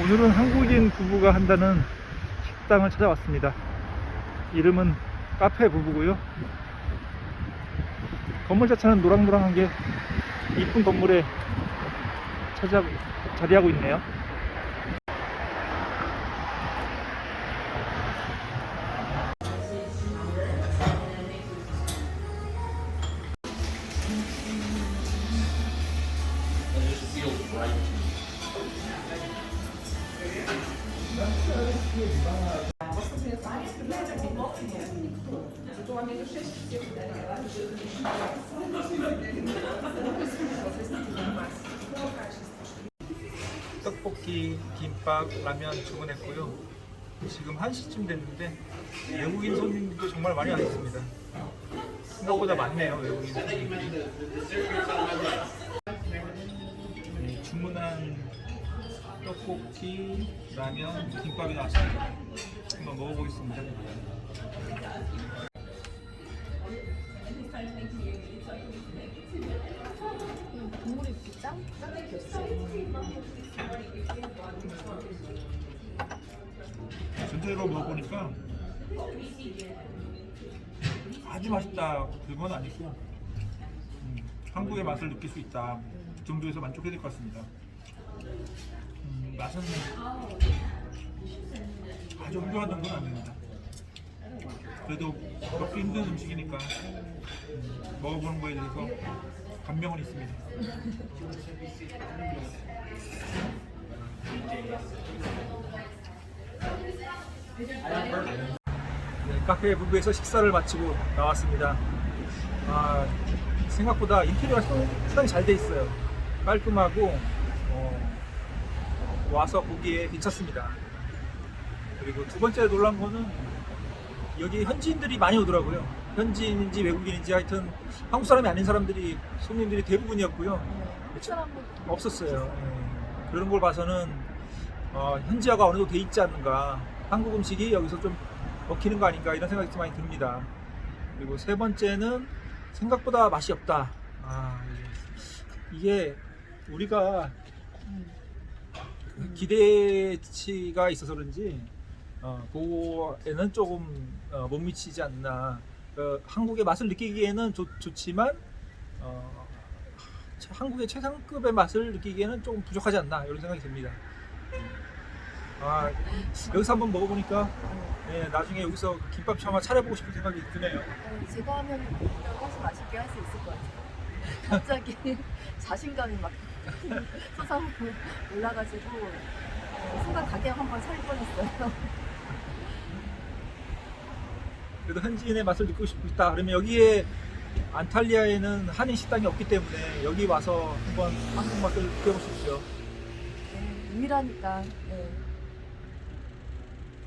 오늘은 한국인 부부가 한다는 식당을 찾아왔습니다. 이름은 카페 부부고요. 건물 자체는 노랑노랑한 게 이쁜 건물에 찾아 자리하고 있네요. 떡볶이, 김밥, 라면 주문했고요. 지금 1시쯤 됐는데 외국인 손님들도 정말 많이 와 있습니다. 생각보다 많네요, 외국인 손님들이. 떡볶이, 라면, 김밥이 나왔습니다. 한번 먹어보겠습니다. 국물이 짱? 전체로 먹어보니까 아주 맛있다 그건 아니고 음, 한국의 맛을 느낄 수 있다 그 정도에서 만족해야 될 것 같습니다 음, 맛은 아주 훌륭한 정도는 아닙니다 그래도 먹기 힘든 음식이니까 음, 먹어보는 거에 대해서 감명은 있습니다 네, 카페 부부에서 식사를 마치고 나왔습니다. 아, 생각보다 인테리어가 상- 상당히 잘 돼 있어요. 깔끔하고 어, 와서 보기에 괜찮습니다. 그리고 두 번째 놀란 거는 여기 현지인들이 많이 오더라고요. 현지인인지 외국인인지 하여튼 한국 사람이 아닌 사람들이 손님들이 대부분이었고요. 그 사람도 없었어요. 예. 그런 걸 봐서는 어, 현지화가 어느 정도 돼 있지 않는가. 한국 음식이 여기서 좀 먹히는 거 아닌가 이런 생각이 좀 많이 듭니다. 그리고 세 번째는 생각보다 맛이 없다. 아, 이게 우리가 그 기대치가 있어서 그런지 어, 그거에는 조금 어, 못 미치지 않나. 그 한국의 맛을 느끼기에는 좋, 좋지만 어, 차- 한국의 최상급의 맛을 느끼기에는 조금 부족하지 않나 이런 생각이 듭니다. 아 여기서 한번 먹어보니까 예, 나중에 여기서 김밥 차마 차려보고 싶은 생각이 드네요. 어, 제가 하면 훨씬 맛있게 할 수 있을 것 같아요. 갑자기 자신감이 막 솟아 올라가지고 어, 순간 가게 한번 살 뻔했어요. 그래도 현지인의 맛을 느끼고 싶다. 그러면 여기에 안탈리아에는 한인 식당이 없기 때문에 여기 와서 한번 한국 맛을 느껴보십시오. 네, 유일하니까 네,